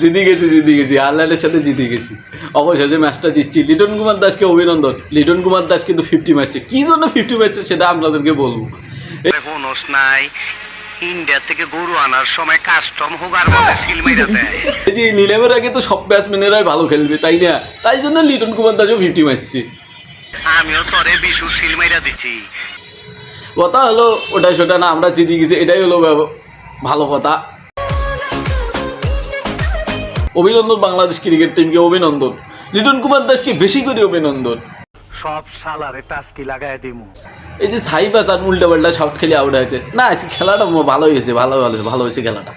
জিতে গেছি জিতে গেছি। আয়ারল্যান্ডের সাথে জিতে গেছি। অবশেষে ম্যাচটা জিতছি। লিটন কুমার দাসকে অভিনন্দন। লিটন কুমার দাস কিন্তু ফিফটি মারছে কী জন্য ফিফটি মারছে সেটা আপনাদেরকে বলব। নাই ইন্ডিয়া থেকে গরু আনার সময় কাস্টম হোগার মধ্যে সিল মেরে দেয় এই যে নিলামের আগে তো সব ব্যাটসম্যানেরাই ভালো খেলবে তাই না? তাই জন্য লিটন কুমার দাসও ফিফটি মারছে আমিও তরে বিশু সিল মেরে দিচ্ছি কথা হলো ওটা সেটা না আমরা জিতে গেছি এটাই হলো ভালো কথা। অভিনন্দন বাংলাদেশ ক্রিকেট টিমকে অভিনন্দন। লিটন কুমার দাসকে বেশি করে অভিনন্দন। সব সালারে টাস্কি লাগাই দিমু। এই যে সাইব আর উল্টা পাল্টা শট খেলে আউট হয়েছে। না আজকে খেলাটা ভালো হয়েছে ভালো ভালো ভালো হয়েছে খেলাটা।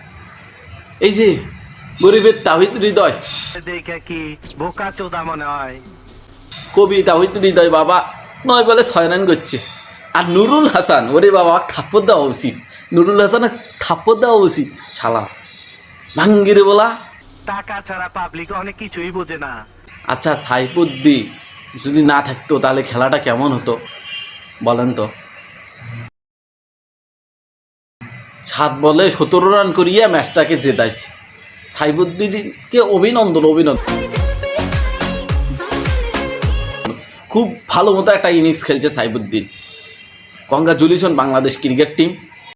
এই যে গরিবের তাহিদ হৃদয়। দেখে কি বোকা চোদা মনে হয়? কবি তাহিদ হৃদয় বাবা নয় বলে ছয় রান করছে। আর নুরুল হাসান ওরে বাবা থাপ্পড় দেওয়া উচিত। নুরুল হাসান থাপ্পড় দেওয়া উচিত শালা। ভাঙ্গিরে বলা। টাকা ছাড়া পাবলিক অনেক কিছুই বোঝে না। আচ্ছা সাইফুদ্দিন যদি না থাকতো তাহলে খেলাটা কেমন হতো? বলেন তো। সাত বলে সতেরো রান করিয়া ম্যাচটাকে জেতাইছি। সাইফুদ্দিনকে অভিনন্দন অভিনন্দন। খুব ভালো মতো একটা ইনিংস খেলছে Saifuddin congratulation Bangladesh cricket team.